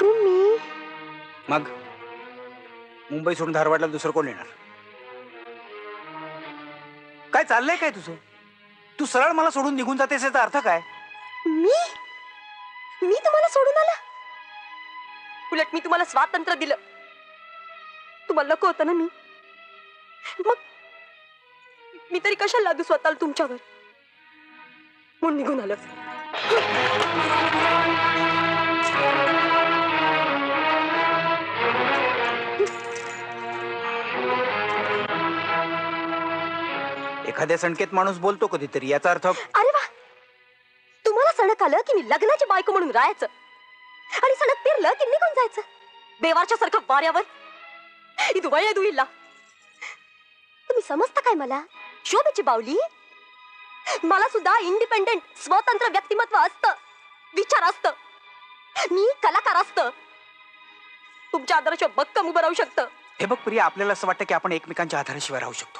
तुम्ही? मग? मुंबई सोडून धारवाडला दुसरं कोण येणार? काय चाललंय काय तुझं? तू सरळ मला सोडून निघून जातेस याचा अर्थ काय? मी? मी तुम्हाला सोडून आला? उलट मी तुम्हाला स्वातंत्र्य दिलं. तुम्हाला नको होतं ना मी? मग मी तरी कशाला लादू स्वतःला तुमच्यावर? म्हणून निघून आलं एखाद्या संकेत माणूस बोलतो कधीतरी याचा अर्थ अरे वा! तुम्हाला सणक आलं की मी लग्नाची बायको म्हणून राहायचं? आणि सणक पिरलं की निघून जायचं? बेवारच्या सारखं वाऱ्यावर? दुबाई दुईला तुम्ही समजता काय मला? शोभेची बावली? मला सुद्धा इंडिपेंडेंट स्वतंत्र व्यक्तिमत्व असतं. विचार असतं. मी कलाकार असतं. तुमच्या आदर्श भक्कम उभं राहू शकतं. हे बघ प्रिया आपल्याला असं वाटतं की आपण एकमेकांच्या आधाराशिवाय राहू शकतो.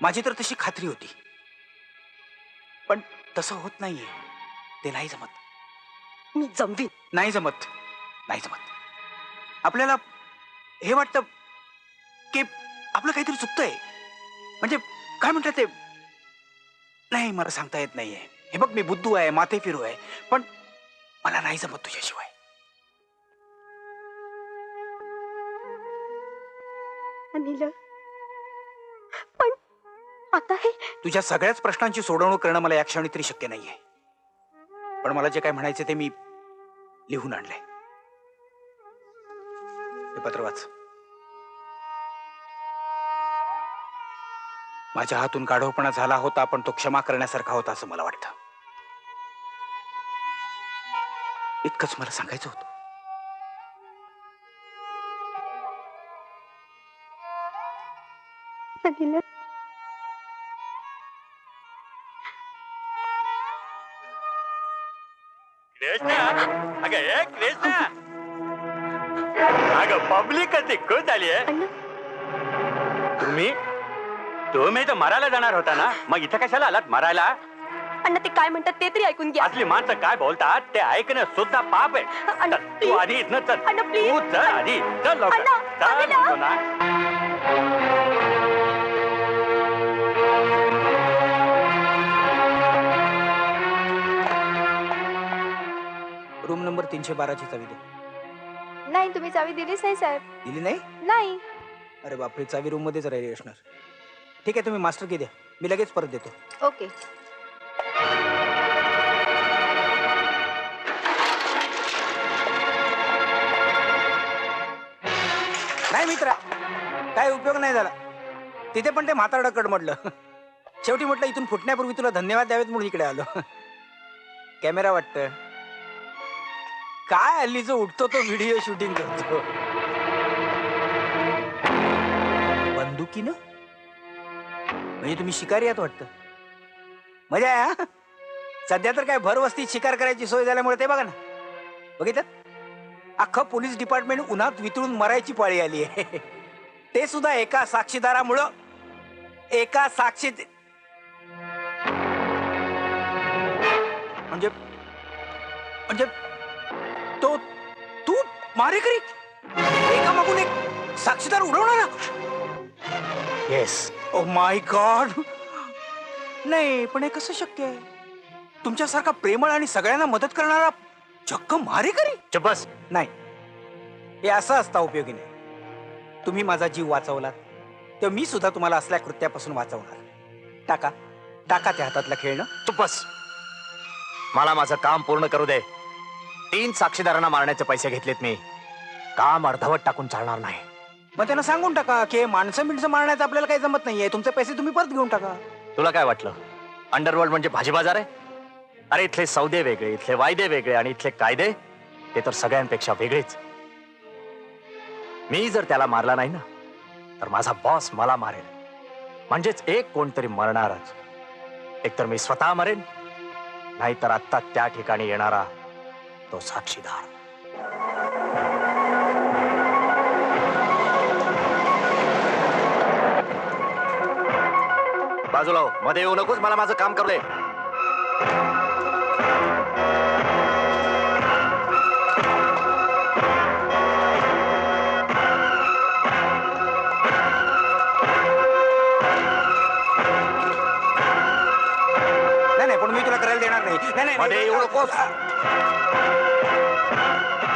माझी तर तशी खात्री होती. पण तसं होत नाहीये. ते नाही जमत. मी जमवीन. नाही जमत. नाही जमत. आपल्याला हे वाटतं की आपलं काहीतरी चुकतंय. म्हणजे काय म्हणतात ते? नाही मला सांगता येत नाहीये. हे बघ मी बुद्धू आहे माथे फिरू आहे पण मला नाही जमत तुझ्याशिवाय. अनिल पण आता हे तुझ्या सगळ्याच प्रश्नांची सोडवणूक करणं मला या क्षणी तरी शक्य नाहीये. पण मला जे काय म्हणायचे ते मी लिहून आणलंय. हे पत्र वाच. माझ्या हातून गाढवपणा झाला होता पण तो क्षमा करण्यासारखा होता असं मला वाटतं. इतकंच मला सांगायचं होतं. अगं ए कृष्णा अगं पब्लिक कधी खुश झाली आहे. तुम्ही तुम्ही तर मरायला जाणार होता ना? मग इथं कशाला आलात मरायला? अण्णा ते काय म्हणतात ते तरी ऐकून घ्या. असली माणसं काय बोलतात ते ऐकणं सुद्धा पाप आहे. अण्णा, चल, तू please. आधी इथनं चल. अण्णा, please. तू चल आधी. चल लवकर. अण्णा, चल अण्णा. म्हणतो ना. रूम नंबर तीनशे बाराची चावी दे. नाही तुम्ही चावी दिलीच नाही साहेब. दिली नाही? नाही. अरे बापरे चावी रूम मध्येच राहिली असणार. ठीक आहे तुम्ही मास्टर की द्या. मी लगेच परत देतो. ओके. नाही मित्रा काय उपयोग नाही झाला. तिथे पण ते म्हातारडं कड म्हटलं. शेवटी म्हटलं इथून फुटण्यापूर्वी तुला धन्यवाद द्यावेत म्हणून इकडे आलो. कॅमेरा वाटत काय हल्ली जो उठतो तो व्हिडिओ शूटिंग करतो. बंदुकीनं? म्हणजे तुम्ही शिकारी आहात वाटतं. मजा आहे हा? सध्या तर काय भरवस्तीत शिकार करायची सोय झाल्यामुळे ते बघा ना. बघितलं? अख्खं पोलीस डिपार्टमेंट उन्हात वितळून मरायची पाळी आली आहे. ते सुद्धा एका साक्षीदारामुळं एका साक्षी म्हणजे म्हणजे तो तू मारेकरी एका मागून एक साक्षीदार उडवणार येस ओ माय गॉड नाही पण हे कसं शक्य आहे? तुमच्यासारखा प्रेमळ आणि सगळ्यांना मदत करणारा चक्क मारेकरी? चुप बस नाही. हे असं असता उपयोगी नाही. तुम्ही माझा जीव वाचवलात तर मी सुद्धा तुम्हाला असल्या कृत्यापासून वाचवणार. टाका. टाका त्या हातातलं खेळणं. तू बस मला माझं काम पूर्ण करू दे. तीन साक्षीदारांना मारण्याचे पैसे घेतलेत मी. काम अर्धवट टाकून चालणार नाही. मग त्यांना सांगून टाका की हे माणसं बिणसं मारण्याचं आपल्याला काही जमत नाहीये. तुमचे पैसे तुम्ही परत घेऊन टाका. तुला काय वाटलं? अंडरवर्ल्ड म्हणजे भाजी बाजार आहे? अरे इथले सौदे वेगळे इथले वायदे वेगळे आणि इथले कायदे ते तर सगळ्यांपेक्षा वेगळेच. मी जर त्याला मारला नाही ना तर माझा बॉस मला मारेल. म्हणजेच एक कोणतरी मरणारच. एकतर मी स्वतः मरेन नाहीतर आत्ता त्या ठिकाणी येणारा तो साक्षीदार. बाजूला हो. मध्ये येऊ नकोस मला माझं काम करू दे नाही नाही पण मी तुला करायला देणार नाही नाही नाही, मध्ये नाही येऊ नकोस.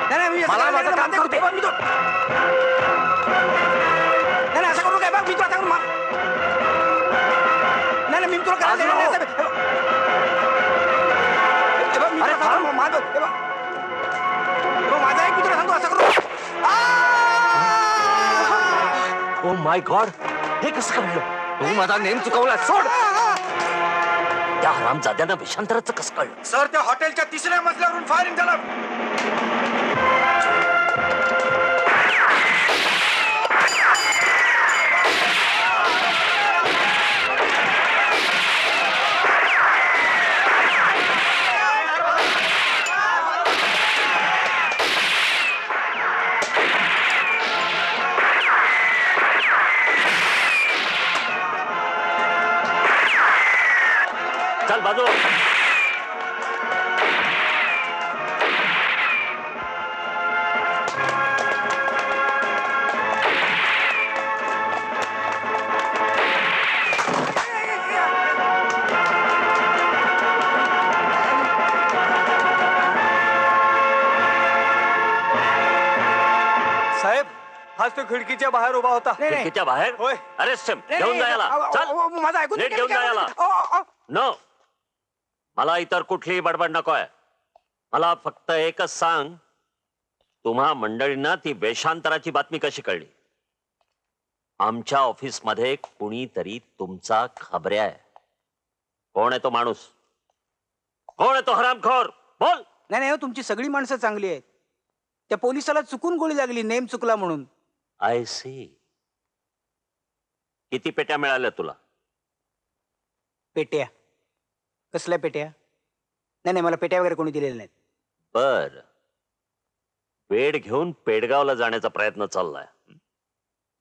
नाही नाही मी असं मला करायला माझं देणार काम नाही. करू दे. बघ, मी तो- मी तुला आज देणार नाही. असं- हे बघ. मी तुला. सांगतो, माझं हे बघ. हे बघ, माझं ऐक मी तुला सांगतो असं करू आ! ओ माय गॉड हे कसं कळलं तू माझा नेम चुकवला सोड त्या हराम जाद्यांना विषांतराचं कसं कळलं सर त्या हॉटेलच्या तिसऱ्या मजल्यावरून फायरिंग झालं साहेब हाच तो खिडकीच्या बाहेर उभा होता. नाही, नाही. खिडकीच्या बाहेर? होय. अरे सिम नाही, घेऊन नाही, जायला. अहो, चल. अहो, अहो, माझं ऐकून नीट घ्या, घेऊन मी काय जायला. म्हणतो. अहो, अहो, नो. मला इतर कुठलीही बडबड नकोय. मला फक्त एकच सांग. तुम्हा मंडळींना ती वेषांतराची बातमी कशी कळली? आमच्या ऑफिसमध्ये कुणीतरी तुमचा खबऱ्या आहे. कोण आहे तो माणूस? कोण आहे तो हरामखोर? बोल. नाही नाही हो, तुमची सगळी माणसं चांगली आहेत. त्या पोलिसाला चुकून गोळी लागली नेम चुकला म्हणून. आय सी किती पेट्या मिळाल्या तुला? पेट्या. कसल्या पेट्या? नाही नाही मला पेट्या वगैरे कोणी दिलेल्या नाहीत. बर. वेड घेऊन पेडगावला जाण्याचा प्रयत्न चाललाय.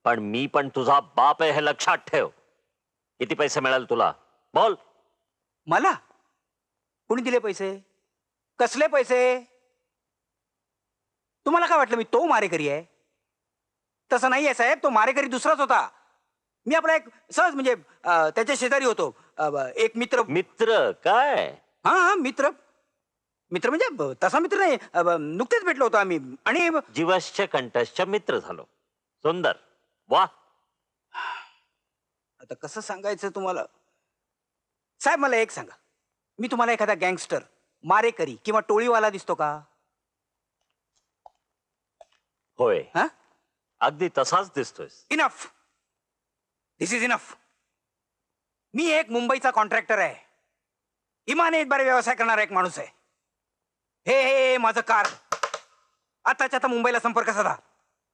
पण मी पण तुझा बाप आहे हे लक्षात ठेव. किती पैसे मिळाल तुला? बोल. मला? कोणी दिले पैसे? कसले पैसे? तुम्हाला काय वाटलं मी तो मारेकरी आहे? तसं नाही आहे साहेब तो मारेकरी दुसराच होता. मी आपला एक सहज म्हणजे अं, त्याच्या शेजारी होतो. अं, ब- एक मित्र मित्र काय? हा हा मित्र. मित्र म्हणजे ब- तसा मित्र नाही. अं, ब- नुकतेच भेटलो होतो आम्ही. आणि जीवश्च कंठश्च मित्र झालो. सुंदर. वा. आता कसं सांगायचं तुम्हाला? साहेब मला एक सांगा. मी तुम्हाला एखादा गँगस्टर मारेकरी किंवा टोळीवाला दिसतो का? होय. हा? अगदी तसाच दिसतोय इनफ दिस इज इनफ मी एक मुंबईचा कॉन्ट्रॅक्टर आहे. इमाने बरे व्यवसाय करणारा एक माणूस आहे. हे हे हे माझं कार. आताच्या आता मुंबईला संपर्क साधा.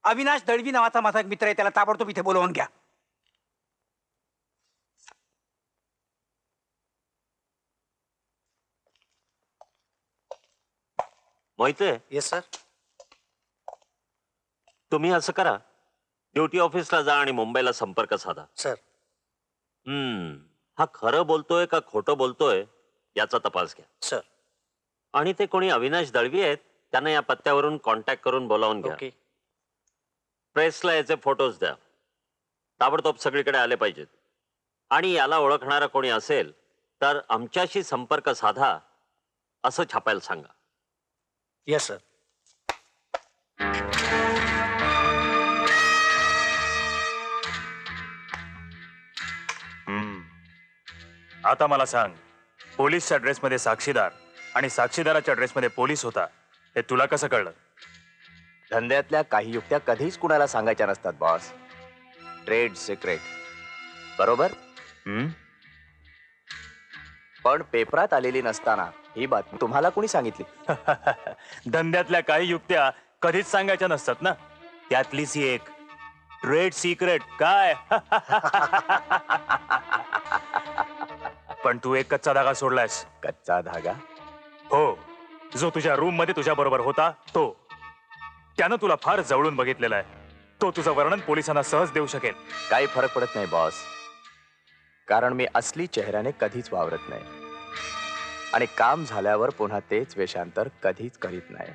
अविनाश दळवी नावाचा माझा एक मित्र आहे त्याला ताबडतोब इथे बोलवून घ्या. मोहिते? येस सर तुम्ही असं करा. ड्युटी ऑफिसला जा आणि मुंबईला संपर्क साधा. सर. हम्म. हा खरं बोलतोय का खोटं बोलतोय याचा तपास घ्या. सर. आणि ते कोणी अविनाश दळवी आहेत त्यांना या पत्त्यावरून कॉन्टॅक्ट करून बोलावून घ्या. ओके. प्रेसला याचे फोटोज द्या. ताबडतोब सगळीकडे आले पाहिजेत. आणि याला ओळखणारा कोणी असेल तर आमच्याशी संपर्क साधा असं छापायला सांगा. येस सर आता मला सांग पोलीसच्या ड्रेसमध्ये साक्षीदार आणि साक्षीदाराच्या ड्रेसमध्ये पोलीस होता हे तुला कसं कळलं? धंद्यातल्या काही युक्त्या कधीच कुणाला सांगायच्या नसतात बॉस. Trade secret. बरोबर? हम्म? पण पेपरात आलेली नसताना ही बातमी तुम्हाला कोणी सांगितली? धंद्यातल्या काही युक्त्या कधीच सांगायच्या नसतात ना? त्यातलीच ही एक ट्रेड सिक्रेट काय? पण तू एक कच्चा धागा सोडलायस. कच्चा धागा? हो. जो तुझ्या रूममध्ये तुझ्या बरोबर होता तो. त्यानं तुला फार जवळून बघितलेला आहे. तो तुझं वर्णन पोलिसांना सहज देऊ शकेल. काही फरक पडत नाही बॉस कारण मी असली चेहऱ्याने कधीच वावरत नाही. आणि काम झाल्यावर पुन्हा तेच वेषांतर कधीच करीत नाही.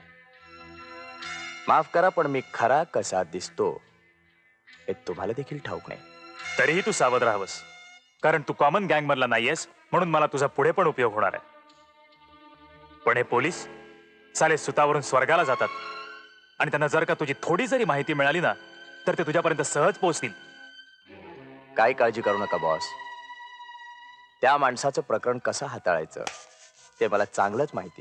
माफ करा पण मी खरा कसा दिसतो हे तुम्हाला देखील ठाऊक नाही. तरीही तू सावध राहावस. कारण तू कॉमन गँग मधला नाहीयेस. म्हणून मला तुझा पुढे पण उपयोग होणार आहे. पण हे पोलीस साले सुतावरून स्वर्गाला जातात. आणि त्यांना जर का तुझी थोडी जरी माहिती मिळाली ना तर ते तुझ्यापर्यंत सहज पोहोचतील. काय काळजी करू नका बॉस. त्या माणसाचं प्रकरण कसं हाताळायचं ते मला चांगलंच माहिती आहे.